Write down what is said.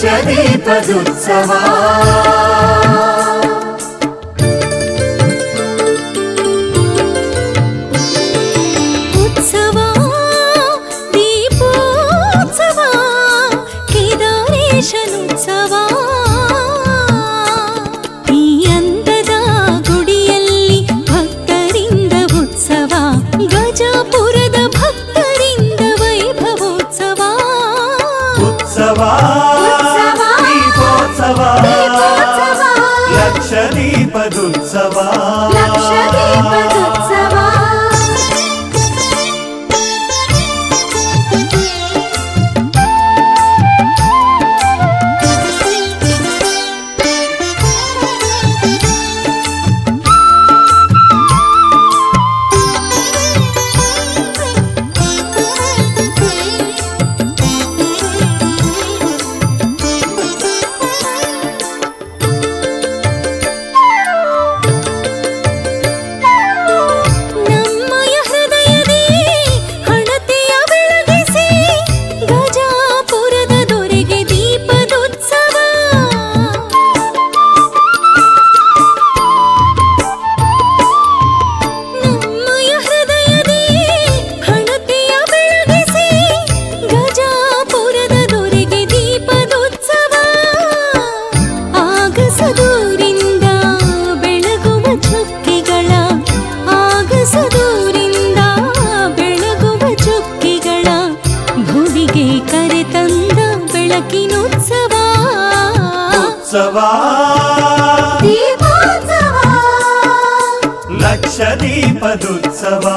Varsha దీపదుత్సవా i do. బతికినుత్సవా ఉత్సవా దీపదుత్సవా